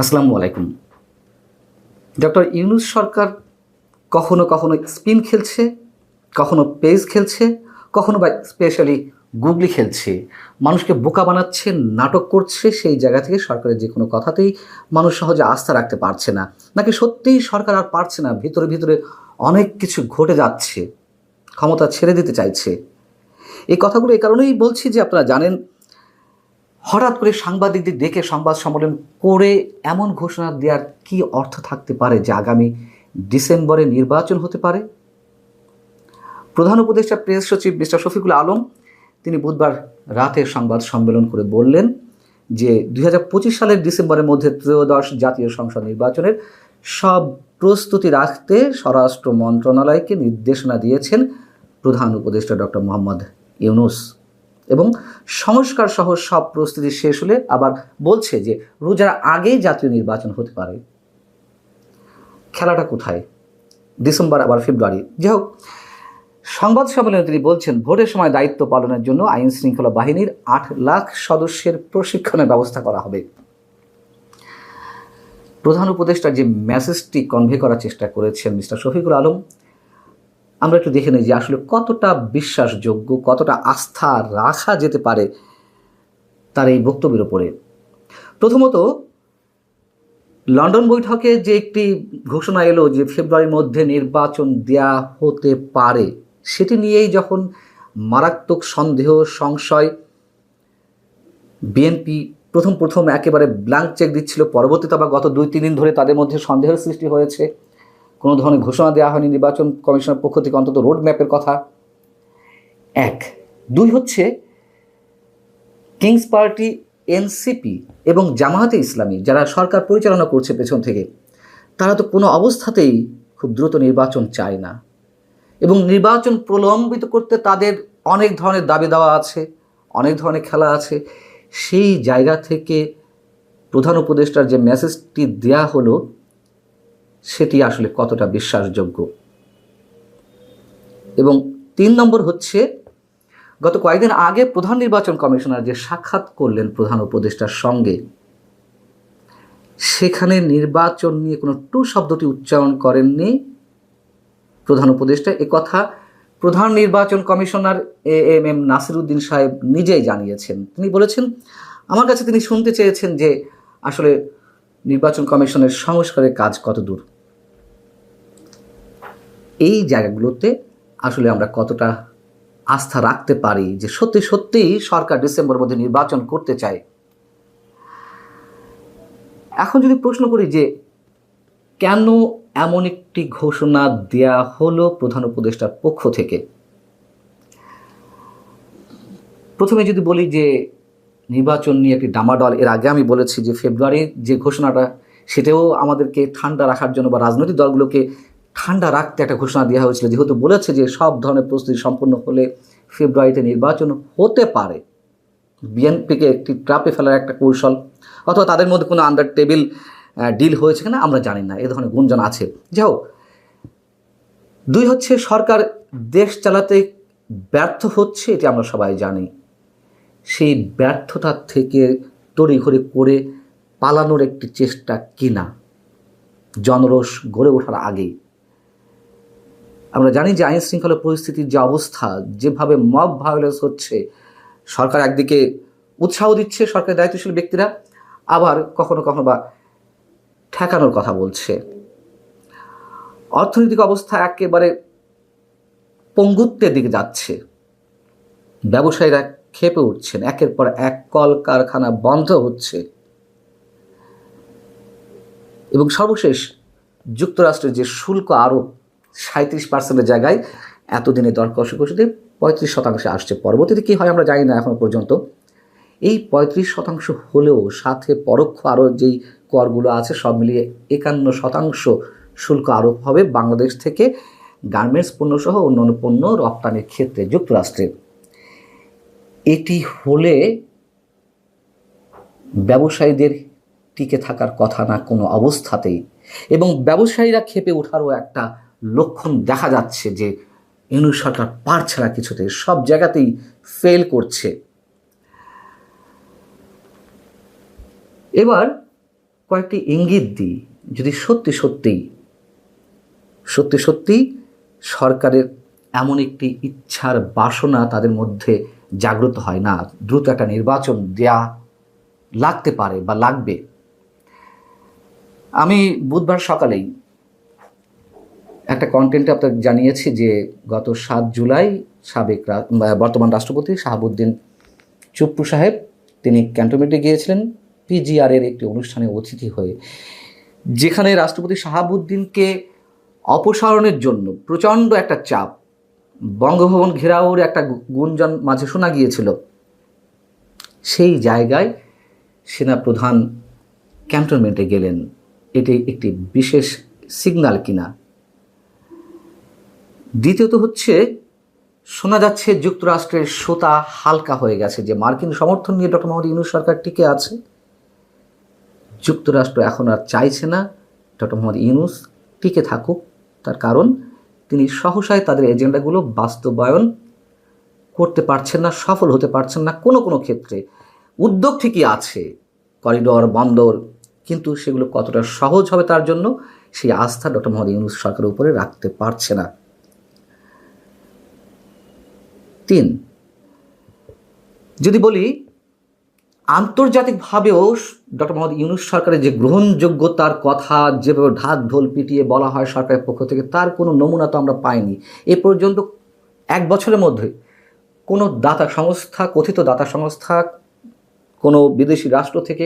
আসসালামু আলাইকুম। ডক্টর ইউনুস সরকার কখনো কখনো স্পিন খেলছে, কখনো পেজ খেলছে, কখনো বা স্পেশালি গুগলি খেলছে। মানুষকে বোকা বানাচ্ছে, নাটক করছে, সেই জায়গা থেকে সরকারের যে কোনো কথাতেই মানুষ সহজে আস্থা রাখতে পারছে না। নাকি সত্যিই সরকার আর পারছে না? ভিতরে ভিতরে অনেক কিছু ঘটে যাচ্ছে, ক্ষমতা ছেড়ে দিতে চাইছে। এই কথাগুলো এই কারণেই বলছি যে আপনারা জানেন হঠাৎ করে সাংবাদিকদের ডেকে সংবাদ সম্মেলন করে এমন ঘোষণা দেওয়ার কি অর্থ থাকতে পারে যে আগামী ডিসেম্বরে নির্বাচন হতে পারে? প্রধান উপদেষ্টা, প্রেস সচিব মিস্টার শফিকুল আলম, তিনি বুধবার রাতে সংবাদ সম্মেলন করে বললেন যে দু হাজার পঁচিশ সালের ডিসেম্বরের মধ্যে ত্রয়োদশ জাতীয় সংসদ নির্বাচনের সব প্রস্তুতি রাখতে স্বরাষ্ট্র মন্ত্রণালয়কে নির্দেশনা দিয়েছেন প্রধান উপদেষ্টা ডক্টর মোহাম্মদ ইউনুস। এবং সংস্কার সহ সব প্রস্তুতি শেষ হলে আবার বলছে যে রোজার আগেই জাতীয় নির্বাচন হতে পারে। খেলাটা কোথায়? ডিসেম্বর, আবার ফেব্রুয়ারি। যাই হোক, সংবাদ সম্মেলনে তিনি বলছেন, ভোটের সময় দায়িত্ব পালনের জন্য আইন শৃঙ্খলা বাহিনীর আট লাখ সদস্যের প্রশিক্ষণের ব্যবস্থা করা হবে। প্রধান উপদেষ্টা যে মেসেজটি কনভে করার চেষ্টা করেছেন মিস্টার শফিকুল আলম আমরা একটু দেখে নিই যে আসলে কতটা বিশ্বাসযোগ্য, কতটা আস্থা রাখা যেতে পারে তার এই বক্তব্যের উপরে। প্রথমত, লন্ডন বৈঠকে যে একটি ঘোষণা এলো যে ফেব্রুয়ারির মধ্যে নির্বাচন দেয়া হতে পারে, সেটি নিয়েই যখন মারাত্মক সন্দেহ, সংশয়, বিএনপি প্রথম প্রথম একেবারে ব্ল্যাঙ্ক চেক দিচ্ছিল, পরবর্তীতে আবার গত দুই, তিন দিন ধরে তাদের মধ্যে সন্দেহের সৃষ্টি হয়েছে। কোনো ধরনের ঘোষণা দেওয়া হয়নি নির্বাচন কমিশনের পক্ষ থেকে অন্তত রোড ম্যাপের কথা। এক। দুই হচ্ছে, কিংস পার্টি, এনসিপি এবং জামায়াতে ইসলামী যারা সরকার পরিচালনা করছে পেছন থেকে, তারা তো কোনো অবস্থাতেই খুব দ্রুত নির্বাচন চায় না। এবং নির্বাচন প্রলম্বিত করতে তাদের অনেক ধরনের দাবি দেওয়া আছে, অনেক ধরনের খেলা আছে। সেই জায়গা থেকে প্রধান উপদেষ্টার যে মেসেজটি দেয়া হলো সেটি আসলে কতটা বিশ্বাসযোগ্য? এবং তিন নম্বর হচ্ছে, গত কয়েকদিন আগে প্রধান নির্বাচন কমিশনার যে সাক্ষাৎ করলেন প্রধান উপদেষ্টার সঙ্গে, সেখানে নির্বাচন নিয়ে কোনো টু শব্দটি উচ্চারণ করেননি প্রধান উপদেষ্টা। কথা প্রধান নির্বাচন commissioner A M M Nasiruddin সাহেব নিজেই জানিয়েছেন। তিনি বলেছেন, আমার কাছে তিনি শুনতে চেয়েছেন যে আসলে নির্বাচন কমিশনের সংস্কারের কাজ কত দূর। এই জায়গাগুলোতে আসলে আমরা কতটা আস্থা রাখতে পারি যে সত্যি সত্যিই সরকার ডিসেম্বর মধ্যে নির্বাচন করতে চায়? এখন যদি প্রশ্ন করি যে কেন এমন একটি ঘোষণা দেয়া হলো প্রধান উপদেষ্টার পক্ষ থেকে? প্রথমে যদি বলি যে নির্বাচন নিয়ে একটি ডামাডল, এর আগে আমি বলেছি যে ফেব্রুয়ারির যে ঘোষণাটা, সেটাও আমাদেরকে ঠান্ডা রাখার জন্য বা রাজনৈতিক দলগুলোকে ঠান্ডা রাখতে একটা ঘোষণা দেওয়া হয়েছিল। যেহেতু বলেছে যে সব ধরনের প্রস্তুতি সম্পন্ন হলে ফেব্রুয়ারিতে নির্বাচন হতে পারে। বিএনপিকে একটি ট্রাপে ফেলার একটা কৌশল অথবা তাদের মধ্যে কোনো আন্ডার টেবিল ডিল হয়েছে কিনা আমরা জানি না। এ ধরনের গুঞ্জন আছে। যাও দুই হচ্ছে সরকার দেশ চালাতে ব্যর্থ হচ্ছে, এটি আমরা সবাই জানি। সেই ব্যর্থতা থেকে তড়িঘড়ি করে পালানোর একটি চেষ্টা কিনা? জনরোষ গড়ে ওঠার আগেই। আমরা জানি যে আইন শৃঙ্খলা পরিস্থিতির যে অবস্থা, যেভাবে মব ভায়োলেন্স হচ্ছে, সরকার একদিকে উৎসাহ দিচ্ছে সরকারের দায়িত্বশীল ব্যক্তিরা, আবার কখনো কখনো বা ঠেকানোর কথা বলছে। অর্থনৈতিক অবস্থা একেবারে পঙ্গুত্বের দিকে যাচ্ছে। ব্যবসায়ীরা খেপে উঠছেন, একের পর এক কল কারখানা বন্ধ হচ্ছে। এবং সর্বশেষ যুক্তরাষ্ট্রের যে শুল্ক আরোপ সাঁত্রিশ পার্সেন্টের জায়গায় এতদিনে দর কষাকষিতে পঁয়ত্রিশ শতাংশে আসছে। পরবর্তীতে কী হয় আমরা জানি না এখনও পর্যন্ত। এই পঁয়ত্রিশ শতাংশ হলেও সাথে পরোক্ষ আরও যেই করগুলো আছে, সব মিলিয়ে একান্ন শতাংশ শুল্ক আরোপ হবে বাংলাদেশ থেকে গার্মেন্টস পণ্যসহ অন্যান্য পণ্য রপ্তানির ক্ষেত্রে যুক্তরাষ্ট্রে। এটি হলে ব্যবসায়ীদের টিকে থাকার কথা না কোনো অবস্থাতেই। এবং ব্যবসায়ীরা খেপে ওঠারও একটা লক্ষণ দেখা যাচ্ছে যে ইউনু সরকার পারছে না কিছুতে সব জায়গাতেই ফেল করছে। এবার কয়েকটি ইঙ্গিত দিই, যদি সত্যি সত্যিই সত্যি সত্যি সরকারের এমন একটি ইচ্ছার বাসনা তাদের মধ্যে জাগ্রত হয় না, দ্রুত একটা নির্বাচন দেয়া লাগতে পারে বা লাগবে। আমি বুধবার সকালেই একটা কন্টেন্টে আপনাকে জানিয়েছি যে গত সাত জুলাই সাবেক বর্তমান রাষ্ট্রপতি শাহাবুদ্দিন চুপ্পু সাহেব তিনি ক্যান্টনমেন্টে গিয়েছিলেন পিজিআর এর একটি অনুষ্ঠানে অতিথি হয়ে, যেখানে রাষ্ট্রপতি শাহাবুদ্দিনকে অপসারণের জন্য প্রচণ্ড একটা চাপ, বঙ্গভবন ঘেরাওর একটা গুঞ্জন মাঝে শোনা গিয়েছিল। সেই জায়গায় সেনাপ্রধান ক্যান্টনমেন্টে গেলেন। এটি একটি বিশেষ সিগন্যাল কিনা? দ্বিতীয়ত হচ্ছে, শোনা যাচ্ছে যুক্তরাষ্ট্রের সোতা হালকা হয়ে গেছে, যে মার্কিন সমর্থন নিয়ে ডক্টর মোহাম্মদ ইউনুস সরকার টিকে আছে। যুক্তরাষ্ট্র এখন আর চাইছে না ডক্টর মোহাম্মদ ইউনুস টিকে থাকুক, তার কারণ তিনি সহসায় তাদের এজেন্ডাগুলো বাস্তবায়ন করতে পারছেন না, সফল হতে পারছেন না, কোনো কোনো ক্ষেত্রে। উদ্যোগ ঠিকই আছে, করিডর, বন্দর, কিন্তু সেগুলো কতটা সহজ হবে তার জন্য সেই আস্থা ডক্টর মোহাম্মদ ইউনুস সরকারের উপরে রাখতে পারছে না। তিন। যদি বলি, আন্তর্জাতিকভাবেও ডক্টর মোহাম্মদ ইউনুস সরকারের যে গ্রহণযোগ্যতার কথা, যেভাবে ঢাক ঢোল পিটিয়ে বলা হয় সরকারের পক্ষ থেকে, তার কোনো নমুনা তো আমরা পাইনি। এ পর্যন্ত এক বছরের মধ্যে কোনো দাতা সংস্থা, কথিত দাতা সংস্থা, কোনো বিদেশি রাষ্ট্র থেকে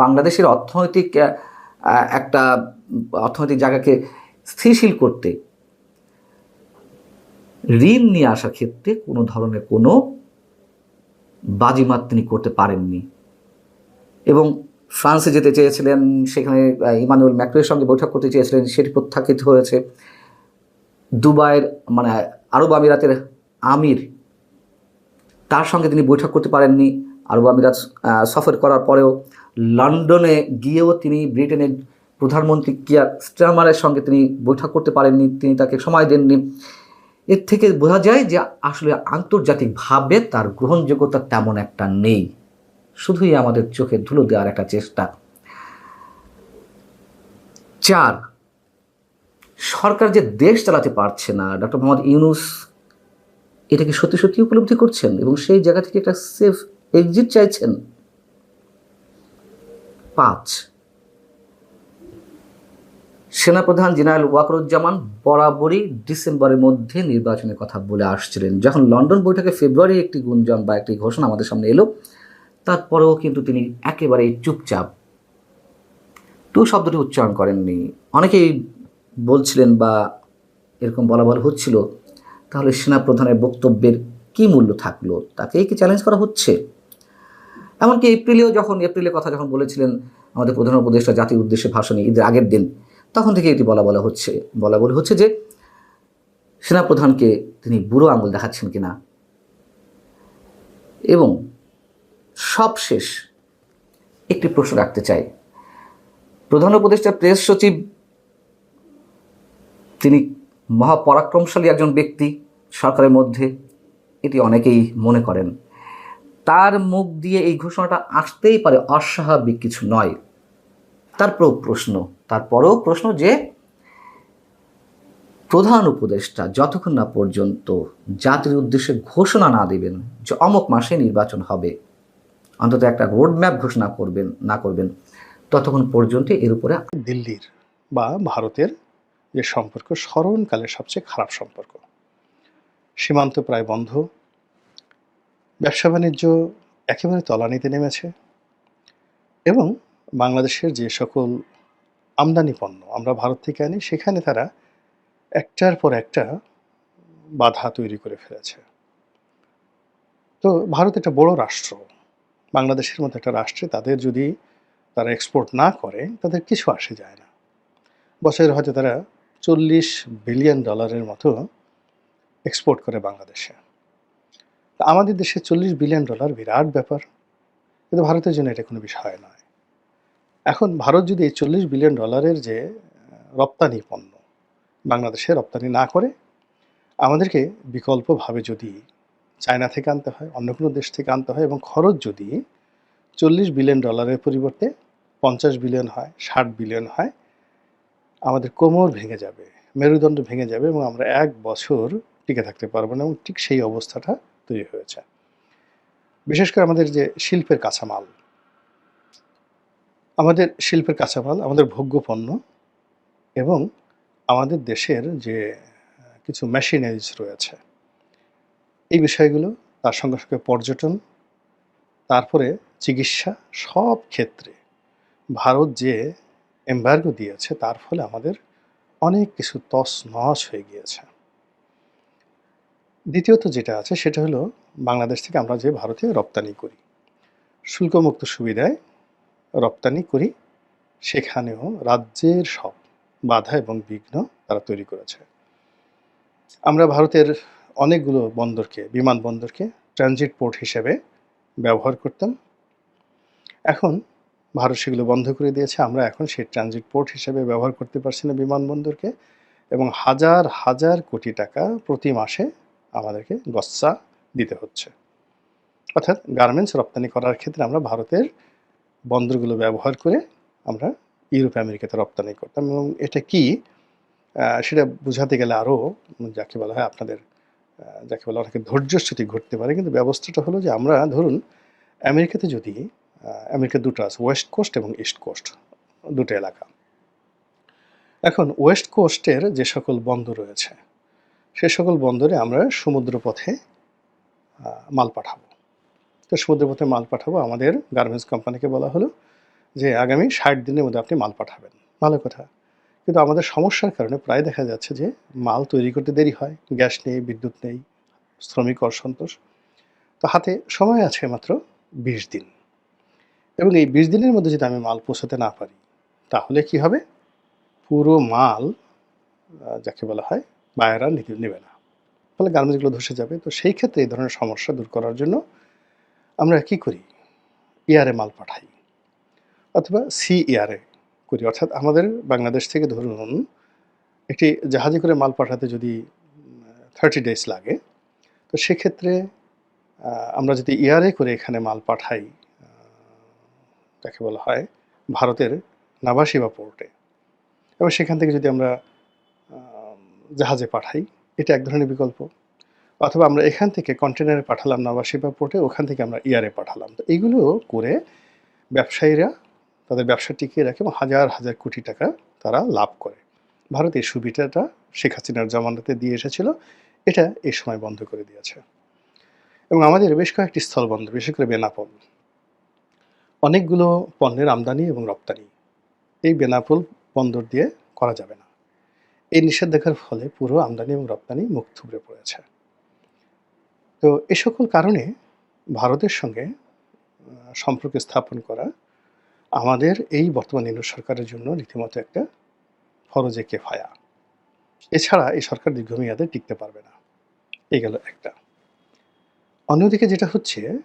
বাংলাদেশের অর্থনৈতিক একটা অর্থনৈতিক জায়গাকে স্থিরশীল করতে ঋণ নিয়ে আসার ক্ষেত্রে কোনো ধরনের কোনো বাজিমাত তিনি করতে পারেননি। এবং ফ্রান্সে যেতে চেয়েছিলেন, সেখানে ইমানুয়েল ম্যাক্রোয়ের সঙ্গে বৈঠক করতে চেয়েছিলেন, সেটি প্রত্যাখ্যাত হয়েছে। দুবাইয়ের মানে আরব আমিরাতের আমির, তার সঙ্গে তিনি বৈঠক করতে পারেননি। আরব আমিরাত সফর করার পরেও লন্ডনে গিয়েও তিনি ব্রিটেনের প্রধানমন্ত্রী কিয়ার স্টারমারের সঙ্গে তিনি বৈঠক করতে পারেননি। তিনি তাকে সময় দেননি। এর থেকে বোঝা যায় যে আসলে আন্তর্জাতিকভাবে তার গ্রহণযোগ্যতা তেমন একটা নেই। শুধুই আমাদের চোখে ধুলো দেওয়ার একটা চেষ্টা। চার, সরকার যে দেশ চালাতে পারছে না ডক্টর মোহাম্মদ ইউনুস এটাকে সত্যি সত্যি উপলব্ধি করছেন এবং সেই জায়গা থেকে একটা সেফ এক্সিট চাইছেন। পাঁচ সেনাপ্রধান জেনারেল ওয়াকরুজ্জামান বরাবরই ডিসেম্বরের মধ্যে নির্বাচনের কথা বলে আসছিলেন। যখন লন্ডন বৈঠকে ফেব্রুয়ারি একটি গুঞ্জন বা একটি ঘোষণা আমাদের সামনে এলো, তারপরেও কিন্তু তিনি একেবারেই চুপচাপ। টু শব্দটি উচ্চারণ করেননি। অনেকেই বলছিলেন বা এরকম বলা বলা হচ্ছিল, তাহলে সেনাপ্রধানের বক্তব্যের কী মূল্য থাকল? তাকেই কি চ্যালেঞ্জ করা হচ্ছে? এমনকি এপ্রিলেও যখন, এপ্রিলের কথা যখন বলেছিলেন আমাদের প্রধান উপদেষ্টা জাতির উদ্দেশ্যে ভাষণে, ঈদের আগের দিন তখন থেকে এটি বলা বলা হচ্ছে। বলা বলা হচ্ছে যে সেনাপ্রধানকে তিনি বুড়ো আঙুল দেখাচ্ছেন কিনা। এবং সবশেষ একটি প্রশ্ন রাখতে চাই। প্রধান উপদেষ্টা, প্রেস সচিব, তিনি মহাপরাক্রমশালী একজন ব্যক্তি, সরকারের মধ্যে, এটি অনেকেই মনে করেন। তার মুখ দিয়ে এই ঘোষণাটা আসতেই পারে, অস্বাভাবিক কিছু নয়। তারপরেও প্রশ্ন তারপরেও প্রশ্ন যে প্রধান উপদেষ্টা যতক্ষণ না পর্যন্ত জাতির উদ্দেশ্যে ঘোষণা না দিবেন যে অমুক মাসে নির্বাচন হবে, অন্তত একটা রোডম্যাপ ঘোষণা করবেন, না করবেন, ততক্ষণ পর্যন্ত এর উপরে দিল্লির বা ভারতের যে সম্পর্ক স্মরণকালের সবচেয়ে খারাপ সম্পর্ক। সীমান্ত প্রায় বন্ধ ব্যবসা বাণিজ্য একেবারে তলানিতে নেমেছে এবং বাংলাদেশের যে সকল আমদানি পণ্য আমরা ভারত থেকে আনি, সেখানে তারা একটার পর একটা বাধা তৈরি করে ফেলেছে। তো ভারত একটা বড় রাষ্ট্র। বাংলাদেশের মতো একটা রাষ্ট্রে তাদের যদি তারা এক্সপোর্ট না করে, তাদের কিছু আসে যায় না। বছরের হয়তো তারা চল্লিশ বিলিয়ন ডলারের মতো এক্সপোর্ট করে বাংলাদেশে। আমাদের দেশে চল্লিশ বিলিয়ন ডলার বিরাট ব্যাপার। কিন্তু ভারতের জন্য এটা কোনো বিষয় নয়। এখন ভারত যদি এই চল্লিশ বিলিয়ন ডলারের যে রপ্তানি পণ্য বাংলাদেশে রপ্তানি না করে, আমাদেরকে বিকল্পভাবে যদি চায়না থেকে আনতে হয়, অন্য কোনো দেশ থেকে আনতে হয় এবং খরচ যদি চল্লিশ বিলিয়ন ডলারের পরিবর্তে পঞ্চাশ বিলিয়ন হয়, ষাট বিলিয়ন হয়, আমাদের কোমর ভেঙে যাবে, মেরুদণ্ড ভেঙে যাবে এবং আমরা এক বছর টিকে থাকতে পারব না এবং ঠিক সেই অবস্থাটা তৈরি হয়েছে। বিশেষ করে আমাদের যে শিল্পের কাঁচামাল আমাদের শিল্পের কাঁচামাল, আমাদের ভোগ্য পণ্য এবং আমাদের দেশের যে কিছু মেশিনারিজ রয়েছে। এই বিষয়গুলো, তার সঙ্গে সঙ্গে পর্যটন, তারপরে চিকিৎসা সব ক্ষেত্রে ভারত যে এম্বার্গো দিয়েছে, তার ফলে আমাদের অনেক কিছু তস নস হয়ে গিয়েছে। দ্বিতীয়ত যেটা আছে, সেটা হলো বাংলাদেশ থেকে আমরা যে ভারতে রপ্তানি করি। শুল্কমুক্ত সুবিধায় রপ্তানি করি, সেখানেও রাজ্যের সব বাধা এবং বিঘ্ন তারা তৈরি করেছে। আমরা ভারতের অনেকগুলো বন্দরকে বিমানবন্দরকে ট্রানজিট পোর্ট হিসেবে ব্যবহার করতাম। এখন ভারত সেগুলো বন্ধ করে দিয়েছে। আমরা এখন সেই ট্রানজিট পোর্ট হিসেবে ব্যবহার করতে পারছি না বিমানবন্দরকে এবং হাজার হাজার কোটি টাকা প্রতি মাসে আমাদেরকে গচ্চা দিতে হচ্ছে। অর্থাৎ গার্মেন্টস রপ্তানি করার ক্ষেত্রে আমরা ভারতের বন্দরগুলো ব্যবহার করে আমরা ইউরোপ আমেরিকাতে রপ্তানি করতাম এবং এটা কি? সেটা বোঝাতে গেলে আরও যাকে বলা হয় আপনাদের যাকে বলা অনেকে ধৈর্যচ্যুতি ঘটতে পারে। কিন্তু ব্যবস্থাটা হলো যে আমরা ধরুন আমেরিকাতে যদি আমেরিকা দুটো আছে ওয়েস্ট কোস্ট এবং ইস্ট কোস্ট দুটো এলাকা। এখন ওয়েস্ট কোস্টের যে সকল বন্দর রয়েছে সে সকল বন্দরে আমরা সমুদ্রপথে আহ, মাল পাঠাবো। তো সমুদ্রপথে মাল পাঠাবো আমাদের গার্মেন্টস কোম্পানিকে বলা হলো যে আগামী ষাট দিনের মধ্যে আপনি মাল পাঠাবেন। ভালো কথা। কিন্তু আমাদের সমস্যার কারণে প্রায় দেখা যাচ্ছে যে মাল তৈরি করতে দেরি হয়, গ্যাস নেই, বিদ্যুৎ নেই, শ্রমিক অসন্তোষ। তো হাতে সময় আছে মাত্র বিশ দিন। এবং এই বিশ দিনের মধ্যে যদি আমি মাল পৌঁছাতে না পারি, তাহলে কি হবে? পুরো মাল যাকে বলা হয়, বায়েরা নিতে নেবে না। ফলে গার্মেন্টসগুলো ধসে যাবে। তো সেই ক্ষেত্রে এই ধরনের সমস্যা দূর করার জন্য আমরা কি করি? ইয়ারে মাল পাঠাই অথবা সি ইয়ারে করি। অর্থাৎ আমাদের বাংলাদেশ থেকে ধরুন একটি জাহাজে করে মাল পাঠাতে যদি থার্টি ডেজ লাগে, তো সেক্ষেত্রে আমরা যদি ইয়ারে করে এখানে মাল পাঠাই যাকে বলা হয় ভারতের নাভাসিবা পোর্টে, এবং সেখান থেকে যদি আমরা জাহাজে পাঠাই, এটা এক ধরনের বিকল্প। অথবা আমরা এখান থেকে কন্টেনারে পাঠালাম না বা নাভাসিবা পোর্টে ওখান থেকে আমরা ইয়ারে পাঠালাম। তো এইগুলো করে ব্যবসায়ীরা তাদের ব্যবসা টিকিয়ে রাখে এবং হাজার হাজার কোটি টাকা তারা লাভ করে। ভারত এই সুবিধাটা শেখ হাসিনার জমানাতে দিয়ে এসেছিল। এটা এই সময় বন্ধ করে দিয়েছে। এবং আমাদের বেশ কয়েকটি স্থলবন্দর, বিশেষ করে বেনাপোল। অনেকগুলো পণ্যের আমদানি এবং রপ্তানি। এই বেনাপোল বন্দর দিয়ে করা যাবে না। এই নিষেধাজ্ঞার ফলে পুরো আমদানি এবং রপ্তানি মুখ থুবড়ে পড়েছে। তো এ সকল কারণে ভারতের সঙ্গে সম্পর্ক স্থাপন করা আমাদের এই বর্তমান ইন্দু সরকারের জন্য রীতিমতো একটা ফরজে কেফায়া। এছাড়া এই সরকার দীর্ঘমেয়াদে টিকতে পারবে না। এই গেল একটা। অন্যদিকে যেটা হচ্ছে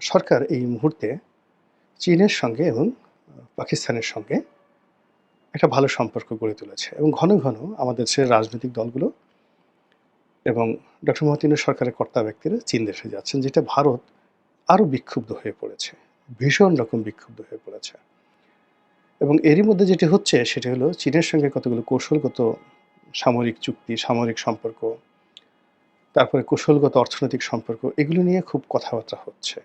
সরকার এই মুহূর্তে চীনের সঙ্গে এবং পাকিস্তানের সঙ্গে একটা ভালো সম্পর্ক গড়ে তুলেছে এবং ঘন ঘন আমাদের দেশের রাজনৈতিক দলগুলো এবং ডক্টর ইউনূস সরকারের কর্তা ব্যক্তিরা চীন দেশে যাচ্ছেন, যেটা ভারত আরও বিক্ষুব্ধ হয়ে পড়েছে, ভীষণ রকম বিক্ষুব্ধ হয়ে পড়েছে। এবং এরই মধ্যে যেটি হচ্ছে, সেটি হলো চীনের সঙ্গে কতগুলো কৌশলগত সামরিক চুক্তি, সামরিক সম্পর্ক, তারপরে কৌশলগত অর্থনৈতিক সম্পর্ক, এগুলো নিয়ে খুব কথাবার্তা হচ্ছে।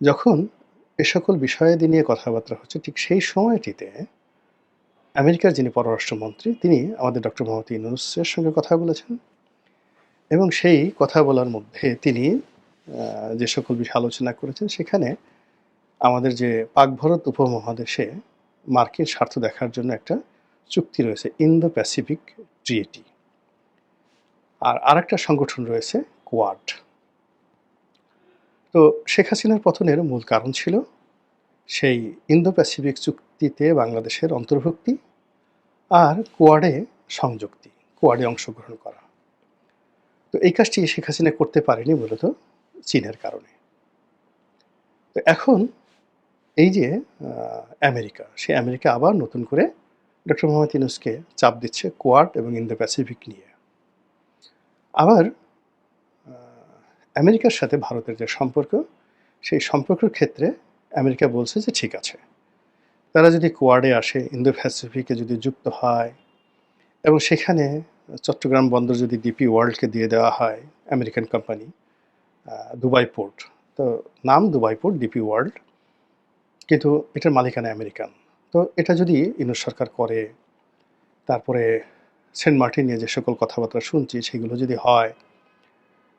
যখন এ সকল বিষয়াদি নিয়ে কথাবার্তা হচ্ছে, ঠিক সেই সময়টিতে আমেরিকার যিনি পররাষ্ট্রমন্ত্রী, তিনি আমাদের ডক্টর মোহাম্মদ ইউনুসের সঙ্গে কথা বলেছেন। এবং সেই কথা বলার মধ্যে তিনি যে সকল বিষয় আলোচনা করেছেন, সেখানে আমাদের যে পাক ভারত উপমহাদেশে মার্কিন স্বার্থ দেখার জন্য একটা চুক্তি রয়েছে ইন্দো প্যাসিফিক ট্রিয়েটি। আর আরেকটা সংগঠন রয়েছে, কোয়াড। তো শেখ হাসিনার পতনের মূল কারণ ছিল সেই ইন্দো প্যাসিফিক চুক্তিতে বাংলাদেশের অন্তর্ভুক্তি আর কোয়াডে সংযুক্তি, কোয়াডে অংশগ্রহণ করা। তো এই কাজটি শেখ হাসিনা করতে পারেনি মূলত চীনের কারণে। তো এখন এই যে আমেরিকা, সে আমেরিকা আবার নতুন করে ডক্টর মোহাম্মদ ইউনুসকে চাপ দিচ্ছে কোয়াড এবং ইন্দো প্যাসিফিক নিয়ে। আবার আমেরিকার সাথে ভারতের যে সম্পর্ক, সেই সম্পর্কের ক্ষেত্রে আমেরিকা বলছে যে ঠিক আছে। তারা যদি কোয়াডে আসে ইন্দো প্যাসিফিকে যদি যুক্ত হয়, এবং সেখানে চট্টগ্রাম বন্দর যদি ডিপি ওয়ার্ল্ডকে দিয়ে দেওয়া হয়, আমেরিকান কোম্পানি দুবাই পোর্ট। তো নাম দুবাই পোর্ট ডিপি ওয়ার্ল্ড, কিন্তু এটার মালিকানা আমেরিকান। তো এটা যদি ইউনুস সরকার করে, তারপরে সেন্ট মার্টিন নিয়ে যে সকল কথাবার্তা শুনছি, সেগুলো যদি হয়,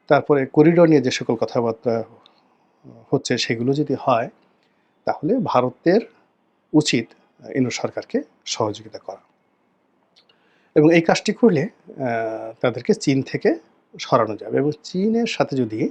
তারপরে করিডোর নিয়ে যে সকল কথাবার্তা হচ্ছে, সেগুলো যদি হয়, তাহলে ভারতের উচিত ইউনুস সরকারকে সহযোগিতা করা। এবং এই কাজটি করলে তাদেরকে চীন থেকে সরানো যাবে। এবং চীনের সাথে যদি